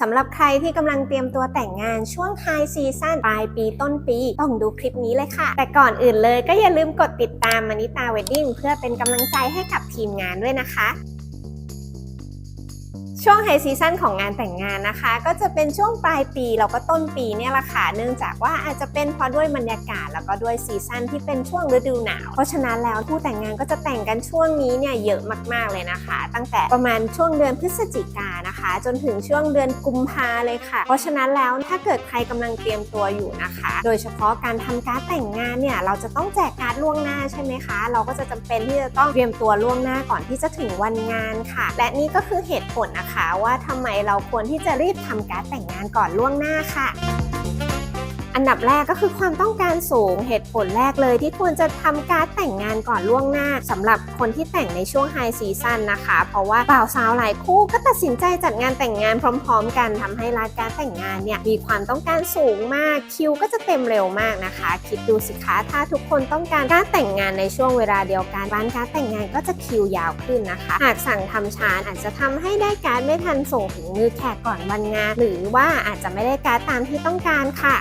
สำหรับใครที่กำลังเตรียมตัวแต่งงานช่วงไฮซีซั่นปลายปีต้นปี ต้องดูคลิปนี้เลยค่ะ แต่ก่อนอื่นเลยก็อย่าลืมกดติดตามมานิตาเวดดิ้งเพื่อเป็นกำลังใจให้กับทีมงานด้วยนะคะ ช่วงไฮซีซั่นของงานแต่งงานนะคะ ก็จะเป็นช่วงปลายปีแล้วก็ต้นปีเนี่ยแหละค่ะเนื่องจากว่าอาจจะเป็นเพราะด้วยบรรยากาศ แล้วก็ด้วยซีซั่นที่เป็นช่วงฤดูหนาวเพราะฉะนั้นแล้วผู้แต่งงานก็จะแต่งกันช่วงนี้เนี่ยเยอะมากๆเลยนะคะ ตั้งแต่ประมาณช่วงเดือนพฤศจิกานะคะ จนถึงช่วงเดือนกุมภาเลยค่ะ เพราะฉะนั้นแล้วถ้าเกิดใครกำลังเตรียมตัวอยู่นะคะ โดยเฉพาะการทำการดแต่งงานเนี่ยเราจะต้องแจกการ์ดล่วงหน้าใช่ไหมคะ เราก็จะจำเป็นที่จะต้องเตรียมตัวล่วงหน้าก่อนที่จะถึงวันงานค่ะ และนี่ก็คือเหตุผลนะคะว่าทำไมเราควรที่จะรีบทำการดแต่งงานก่อนล่วงหน้าค่ะ อันดับแรกก็คือความต้องการสูงเหตุผลแรกเลยที่ควรจะทำการแต่งงานก่อนล่วงหน้าสำหรับคนที่แต่งในช่วงไฮซีซันนะคะ เพราะว่าบ่าวสาวหลายคู่ก็ตัดสินใจจัดงานแต่งงานพร้อม ๆ กันทำให้ร้านการแต่งงานเนี่ยมีความต้องการสูงมากคิวก็จะเต็มเร็วมากนะคะ คิดดูสิคะถ้าทุกคนต้องการการแต่งงานในช่วงเวลาเดียวกันร้านการแต่งงานก็จะคิวยาวขึ้นนะคะ หากสั่งทำช้าอาจจะทำให้ได้การไม่ทันส่งถึงมือแขกก่อนวันงาน หรือว่าอาจจะไม่ได้การตามที่ต้องการค่ะ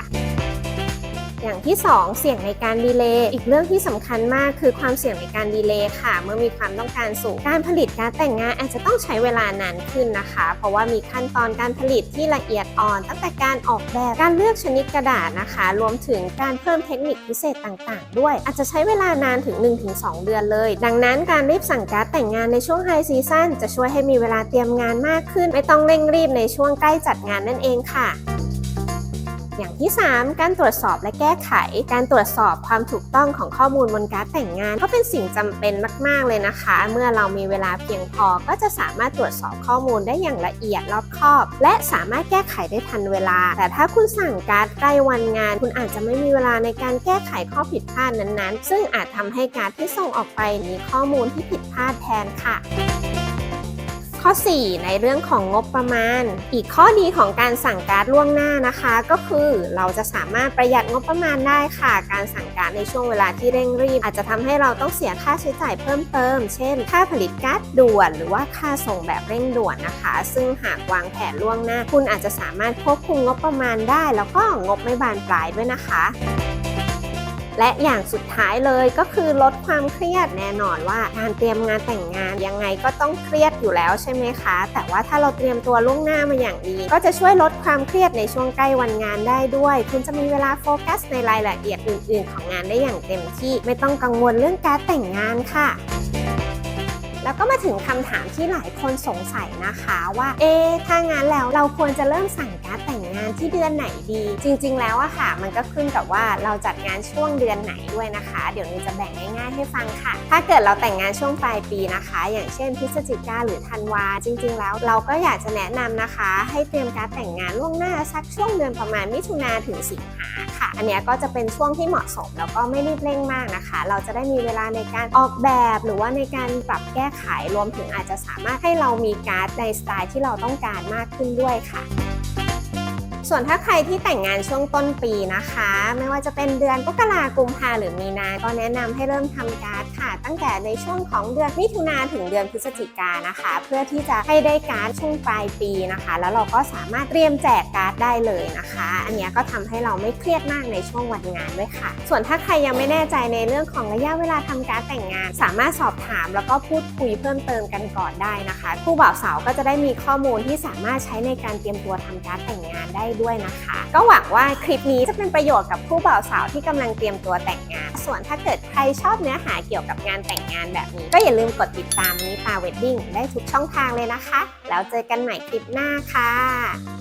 อย่างที่ 2 เสี่ยงในการดีเลย์อีกเรื่องที่สำคัญมากคือความเสี่ยงในการดีเลย์ค่ะ เมื่อมีความต้องการสูงการผลิตการแต่งงานอาจจะต้องใช้เวลานานขึ้นนะคะ เพราะว่ามีขั้นตอนการผลิตที่ละเอียดอ่อน ตั้งแต่การออกแบบการเลือกชนิดกระดาษนะคะ รวมถึงการเพิ่มเทคนิคพิเศษต่างๆ ด้วย อาจจะใช้เวลานานถึง 1-2 เดือนเลย ดังนั้นการรีบสั่งการแต่งงานในช่วงไฮซีซั่นจะช่วยให้มีเวลาเตรียมงานมากขึ้น ไม่ต้องเร่งรีบในช่วงใกล้จัดงานนั่นเองค่ะ อย่างที่ 3 การตรวจสอบและแก้ไข การตรวจสอบความถูกต้องของข้อมูลบนการ์ดแต่งงาน ก็เป็นสิ่งจำเป็นมาก ๆ เลยนะคะ เมื่อเรามีเวลาเพียงพอก็จะสามารถตรวจสอบข้อมูลได้อย่างละเอียดรอบคอบ และสามารถแก้ไขได้ทันเวลา แต่ถ้าคุณสั่งการ์ดใกล้วันงาน คุณอาจจะไม่มีเวลาในการแก้ไขข้อผิดพลาดนั้นๆ ซึ่งอาจทำให้การ์ดที่ส่งออกไปมีข้อมูลที่ผิดพลาดแทนค่ะ ข้อ 4 ในเรื่องของงบประมาณ อีกข้อดีของการสั่งการล่วงหน้านะคะ ก็คือเราจะสามารถประหยัดงบประมาณได้ค่ะ การสั่งการในช่วงเวลาที่เร่งรีบ อาจจะทำให้เราต้องเสียค่าใช้จ่ายเพิ่มเติม เช่น ค่าผลิตการ์ดด่วน หรือว่าค่าส่งแบบเร่งด่วนนะคะ ซึ่งหากวางแผนล่วงหน้า คุณอาจจะสามารถควบคุมงบประมาณได้ แล้วก็งบไม่บานปลายด้วยนะคะ และอย่างสุดท้ายเลยก็คือลดความเครียดแน่นอนว่า การเตรียมงานแต่งงานยังไงก็ต้องเครียดอยู่แล้วใช่ไหมคะ แต่ว่าถ้าเราเตรียมตัวล่วงหน้ามาอย่างดี ก็จะช่วยลดความเครียดในช่วงใกล้วันงานได้ด้วย คุณจะมีเวลาโฟกัสในรายละเอียดอื่น ๆ ของงานได้อย่างเต็มที่ ไม่ต้องกังวลเรื่องการแต่งงานค่ะ แล้วก็มาถึงคำถามที่หลายคนสงสัยนะคะว่า เอ๊ถ้างั้นแล้วเราควรจะเริ่มสั่งการดแต่งงานที่เดือนไหนดี จริง ๆ แล้วอะค่ะ มันก็ขึ้นกับว่าเราจัดงานช่วงเดือนไหนด้วยนะคะ เดี๋ยวนี้จะแบ่งง่ายๆให้ฟังค่ะ ถ้าเกิดเราแต่งงานช่วงปลายปีนะคะ อย่างเช่น พฤศจิกาหรือธันวา จริง ๆ แล้วเราก็อยากจะแนะนำนะคะ ให้เตรียมการแต่งงานล่วงหน้าสักช่วงเดือนประมาณมิถุนาถึงสิงหาค่ะ อันนี้ก็จะเป็นช่วงที่เหมาะสมแล้วก็ไม่รีบเร่งมากนะคะ เราจะได้มีเวลาในการออกแบบหรือว่าในการปรับแก้ไข รวมถึงอาจจะสามารถให้เรามีการ์ดในสไตล์ที่เราต้องการมากขึ้นด้วยค่ะ ส่วนถ้าใครที่แต่งงานช่วงต้นปีนะคะ ไม่ว่าจะเป็นเดือนมกรากุมภาหรือมีนา ก็แนะนำให้เริ่มทำการ์ดค่ะ ตั้งแต่ในช่วงของเดือนมิถุนาถึงเดือนพฤศจิกานะคะ เพื่อที่จะให้ได้การ์ดช่วงปลายปีนะคะ แล้วเราก็สามารถเตรียมแจกการ์ดได้เลยนะคะ อันนี้ก็ทำให้เราไม่เครียดมากในช่วงวันงานด้วยค่ะ ส่วนถ้าใครยังไม่แน่ใจในเรื่องของระยะเวลาทำการ์ดแต่งงาน สามารถสอบถามแล้วก็พูดคุยเพิ่มเติมกันก่อนได้นะคะ คู่บ่าวสาวก็จะได้มีข้อมูลที่สามารถใช้ในการเตรียมตัวทำการ์ดแต่งงานได้ด้วยนะคะ ก็หวังว่าคลิปนี้จะเป็นประโยชน์กับผู้บ่าวสาวที่กำลังเตรียมตัวแต่งงาน ส่วนถ้าเกิดใครชอบเนื้อหาเกี่ยวกับงานแต่งงานแบบนี้ ก็อย่าลืมกดติดตามนิตาเวดดิ้งได้ทุกช่องทางเลยนะคะ แล้วเจอกันใหม่คลิปหน้าค่ะ